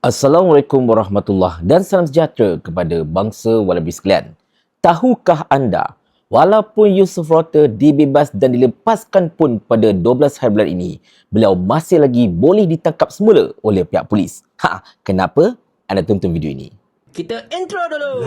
Assalamualaikum warahmatullahi dan salam sejahtera kepada bangsa Walabi sekalian. Tahukah anda, walaupun Yusuf Rota dibebas dan dilepaskan pun pada 12 hari bulan ini, beliau masih lagi boleh ditangkap semula oleh pihak polis. Ha, kenapa? Anda tonton video ini. Kita intro dulu.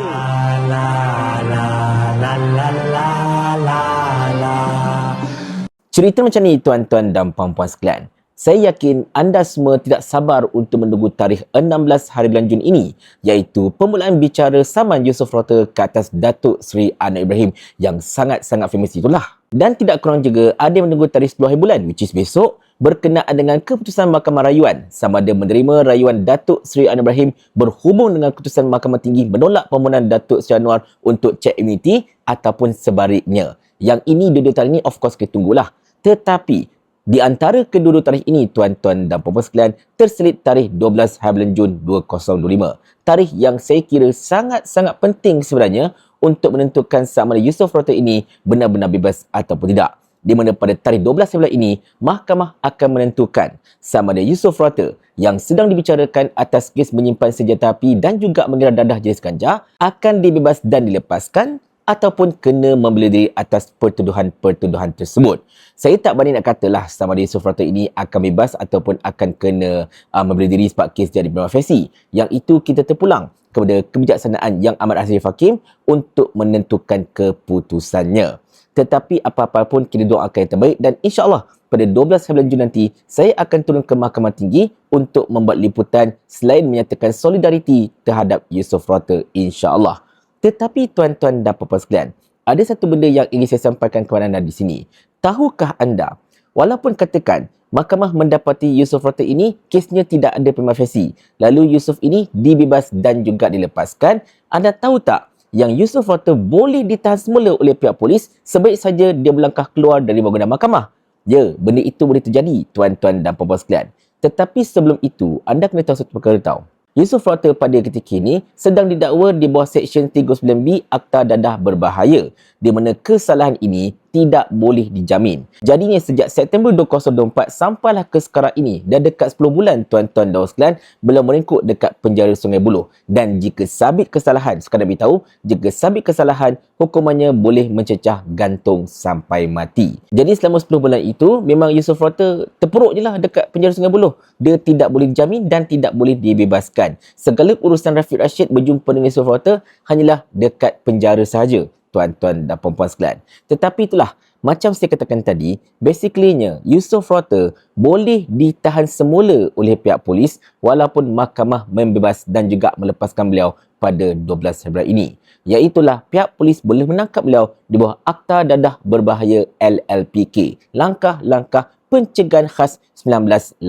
Cerita macam ni tuan-tuan dan puan-puan sekalian. Saya yakin anda semua tidak sabar untuk menunggu tarikh 16 hari bulan Jun ini iaitu permulaan bicara saman Yusof Rota ke atas Datuk Seri Anwar Ibrahim yang sangat-sangat famous itulah. Dan tidak kurang juga ada yang menunggu tarikh 10 hari bulan which is besok berkenaan dengan keputusan Mahkamah Rayuan sama ada menerima rayuan Datuk Seri Anwar Ibrahim berhubung dengan keputusan Mahkamah Tinggi menolak permohonan Datuk Seri Anwar untuk cek immunity ataupun sebaliknya. Yang ini dua-dua tarikh ini of course kita tunggulah. Tetapi di antara kedua-dua tarikh ini, tuan-tuan dan puan-puan sekalian, terselit tarikh 12 hari bulan Jun 2025. Tarikh yang saya kira sangat-sangat penting sebenarnya untuk menentukan sama ada Yusof Rota ini benar-benar bebas ataupun tidak. Di mana pada tarikh 12 hari bulan ini, mahkamah akan menentukan sama ada Yusof Rota yang sedang dibicarakan atas kes menyimpan senjata api dan juga mengira dadah jenis ganja akan dibebas dan dilepaskan ataupun kena membela diri atas pertuduhan-pertuduhan tersebut. Saya tak berani nak katalah sama ada Yusof ini akan bebas ataupun akan kena uh, membela diri sebab kes jadi bermafesi. Yang itu kita terpulang kepada kebijaksanaan yang amat Asif Hakim untuk menentukan keputusannya. Tetapi apa-apa pun kita doakan yang terbaik dan insyaAllah pada 12 bulan Jun nanti saya akan turun ke Mahkamah Tinggi untuk membuat liputan selain menyatakan solidariti terhadap Yusof Rata insyaAllah. Tetapi tuan-tuan dan puan-puan sekalian, ada satu benda yang ingin saya sampaikan kepada anda di sini. Tahukah anda, walaupun katakan mahkamah mendapati Yusof Rota ini kesnya tidak ada prima facie, lalu Yusof ini dibebas dan juga dilepaskan, anda tahu tak yang Yusof Rota boleh ditahan semula oleh pihak polis sebaik saja dia melangkah keluar dari bangunan mahkamah. Ya, benda itu boleh terjadi, tuan-tuan dan puan-puan sekalian. Tetapi sebelum itu, anda kena tahu satu perkara tahu. Yusuf Rata pada ketika ini sedang didakwa di bawah Seksyen 39B Akta Dadah Berbahaya di mana kesalahan ini tidak boleh dijamin. Jadinya sejak September 2024 sampailah ke sekarang ini dah dekat 10 bulan tuan-tuan dan sekalian belum meringkuk dekat penjara Sungai Buloh. Dan jika sabit kesalahan, sekadar beritahu, jika sabit kesalahan, hukumannya boleh mencecah gantung sampai mati. Jadi selama 10 bulan itu, memang Yusof Rota terpuruk je lah dekat penjara Sungai Buloh. Dia tidak boleh dijamin dan tidak boleh dibebaskan. Segala urusan Rafiq Rashid berjumpa dengan Yusof Rota hanyalah dekat penjara sahaja tuan-tuan dan puan-puan sekalian. Tetapi itulah, macam saya katakan tadi, basically-nya Yusof Rota boleh ditahan semula oleh pihak polis walaupun mahkamah membebas dan juga melepaskan beliau pada 12 Februari ini. Iaitulah pihak polis boleh menangkap beliau di bawah Akta Dadah Berbahaya LLPK. Langkah-langkah pencegahan khas 1985.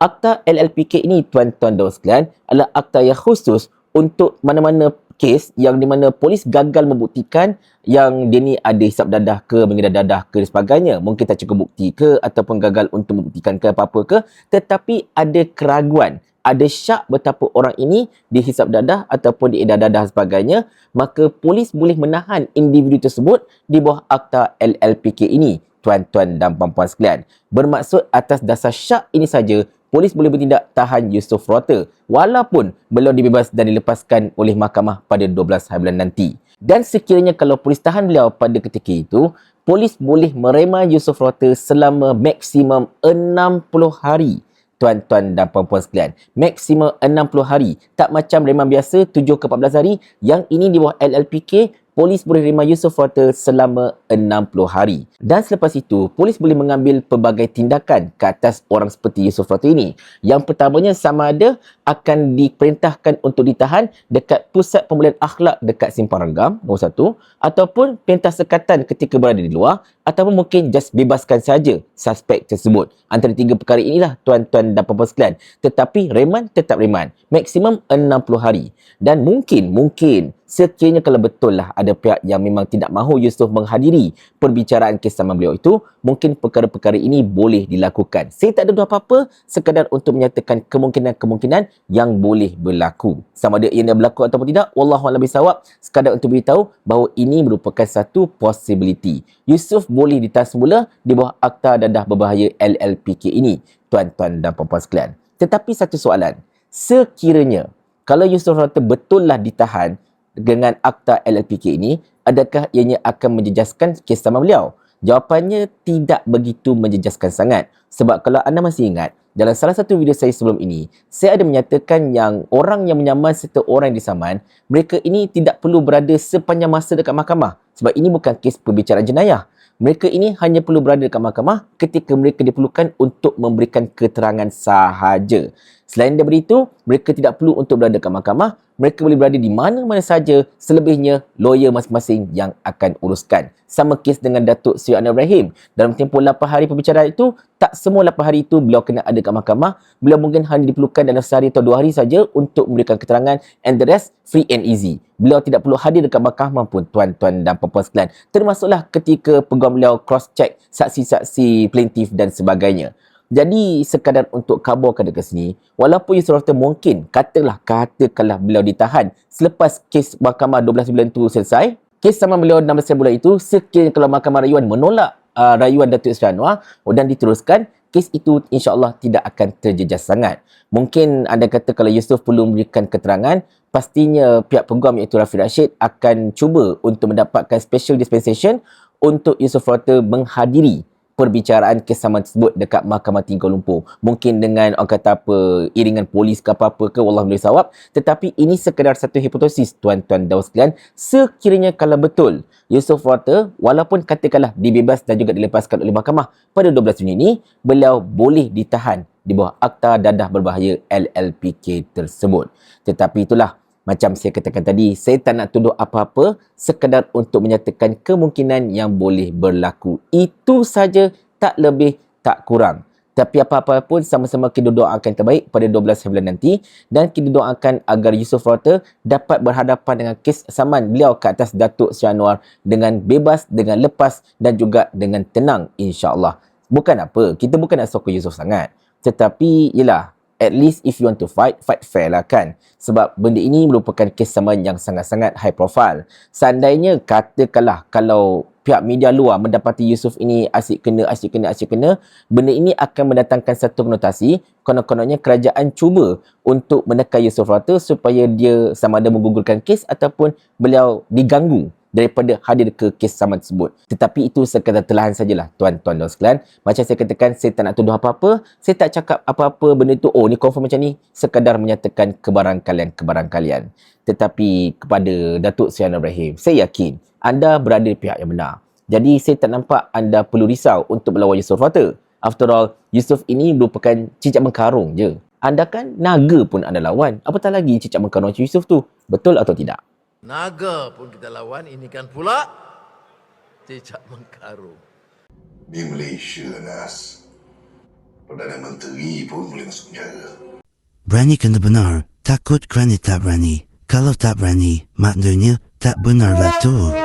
Akta LLPK ini tuan-tuan dan sekalian adalah akta yang khusus untuk mana-mana kes yang di mana polis gagal membuktikan yang dia ni ada hisap dadah ke, mengedar dadah ke dan sebagainya. Mungkin tak cukup bukti ke ataupun gagal untuk membuktikan ke apa-apa ke. Tetapi ada keraguan, ada syak betapa orang ini dihisap dadah ataupun diedar dadah sebagainya. Maka polis boleh menahan individu tersebut di bawah akta LLPK ini. Tuan-tuan dan puan-puan sekalian. Bermaksud atas dasar syak ini saja polis boleh bertindak tahan Yusof Rota walaupun belum dibebas dan dilepaskan oleh mahkamah pada 12 hari bulan nanti. Dan sekiranya kalau polis tahan beliau pada ketika itu, polis boleh merema Yusof Rota selama maksimum 60 hari. Tuan-tuan dan puan-puan sekalian, maksimum 60 hari. Tak macam reman biasa 7 ke 14 hari, yang ini di bawah LLPK polis boleh terima Yusof Rota selama 60 hari. Dan selepas itu, polis boleh mengambil pelbagai tindakan ke atas orang seperti Yusof Rota ini. Yang pertamanya sama ada akan diperintahkan untuk ditahan dekat pusat pemulihan akhlak dekat Simpang Renggam, nombor satu, ataupun perintah sekatan ketika berada di luar, ataupun mungkin just bebaskan saja suspek tersebut. Antara tiga perkara inilah tuan-tuan dan puan-puan sekalian. Tetapi reman tetap reman. Maksimum 60 hari. Dan mungkin, mungkin sekiranya kalau betul lah ada pihak yang memang tidak mahu Yusof menghadiri perbicaraan kes sama beliau itu, mungkin perkara-perkara ini boleh dilakukan. Saya tak ada apa-apa sekadar untuk menyatakan kemungkinan-kemungkinan yang boleh berlaku. Sama ada ia berlaku ataupun tidak, Wallahualam bisawab, sekadar untuk beritahu bahawa ini merupakan satu possibility. Yusof boleh ditahan semula di bawah Akta Dadah Berbahaya LLPK ini, tuan-tuan dan puan-puan sekalian. Tetapi satu soalan, sekiranya kalau Yusof Rata betullah ditahan dengan akta LLPK ini, adakah ianya akan menjejaskan kes sama beliau? Jawapannya tidak begitu menjejaskan sangat. Sebab kalau anda masih ingat, dalam salah satu video saya sebelum ini, saya ada menyatakan yang orang yang menyaman serta orang yang disaman, mereka ini tidak perlu berada sepanjang masa dekat mahkamah. Sebab ini bukan kes perbicaraan jenayah. Mereka ini hanya perlu berada dekat mahkamah ketika mereka diperlukan untuk memberikan keterangan sahaja. Selain daripada itu, mereka tidak perlu untuk berada dekat mahkamah. Mereka boleh berada di mana-mana saja. Selebihnya, lawyer masing-masing yang akan uruskan. Sama kes dengan Datuk Seri Anwar Ibrahim. Dalam tempoh 8 hari perbicaraan itu, tak semua 8 hari itu beliau kena ada dekat mahkamah. Beliau mungkin hanya diperlukan dalam sehari atau dua hari saja untuk memberikan keterangan and the rest free and easy. Beliau tidak perlu hadir dekat mahkamah pun tuan-tuan dan puan-puan sekalian. Termasuklah ketika peguam beliau cross-check saksi-saksi plaintiff dan sebagainya. Jadi sekadar untuk kabarkan dekat sini, walaupun Yusuf Rahman mungkin katalah katakanlah beliau ditahan selepas kes mahkamah 12 bulan itu selesai, kes sama beliau 16 bulan itu sekiranya kalau mahkamah rayuan menolak uh, rayuan Datuk Seri Anwar dan diteruskan, kes itu insya-Allah tidak akan terjejas sangat. Mungkin anda kata kalau Yusuf perlu memberikan keterangan, pastinya pihak peguam iaitu Rafi Rashid akan cuba untuk mendapatkan special dispensation untuk Yusuf Rota menghadiri perbicaraan kesamaan tersebut dekat Mahkamah Tinggi Kuala Lumpur. Mungkin dengan orang kata apa, iringan polis ke apa-apa ke, Allah boleh sawab. Tetapi ini sekadar satu hipotesis, tuan-tuan dan sekalian. Sekiranya kalau betul, Yusof Rata, walaupun katakanlah dibebas dan juga dilepaskan oleh mahkamah pada 12 Juni ini, beliau boleh ditahan di bawah Akta Dadah Berbahaya LLPK tersebut. Tetapi itulah, macam saya katakan tadi, saya tak nak tuduh apa-apa sekadar untuk menyatakan kemungkinan yang boleh berlaku. Itu saja tak lebih tak kurang. Tapi apa-apa pun sama-sama kita doakan terbaik pada 12 bulan nanti dan kita doakan agar Yusof Rota dapat berhadapan dengan kes saman beliau ke atas Datuk Sri Anwar dengan bebas, dengan lepas dan juga dengan tenang insya-Allah. Bukan apa, kita bukan nak sokong Yusof sangat. Tetapi ialah at least if you want to fight, fight fair lah kan. Sebab benda ini merupakan kes saman yang sangat-sangat high profile. Seandainya katakanlah kalau pihak media luar mendapati Yusuf ini asyik kena, asyik kena, asyik kena, benda ini akan mendatangkan satu konotasi, konon-kononnya kerajaan cuba untuk menekan Yusuf Rata supaya dia sama ada menggugurkan kes ataupun beliau diganggu daripada hadir ke kes tersebut. Tetapi itu sekadar telahan sajalah tuan-tuan dan sekalian. Macam saya katakan, saya tak nak tuduh apa-apa. Saya tak cakap apa-apa benda itu, oh ni confirm macam ni. Sekadar menyatakan kebaran kalian-kebaran kalian. Tetapi kepada Datuk Seri Ibrahim, saya yakin anda berada di pihak yang benar. Jadi saya tak nampak anda perlu risau untuk melawan Yusof Rata. After all, Yusof ini merupakan cicak mengkarung je. Anda kan naga pun anda lawan. Apatah lagi cicak mengkarung Yusof tu. Betul atau tidak? Naga pun kita lawan, ini kan pula cicak mengkarung. Di Malaysia, Nas. Perdana Menteri pun boleh masuk penjara. Berani kena benar, takut kerana tak berani. Kalau tak berani, maknanya tak benarlah tu.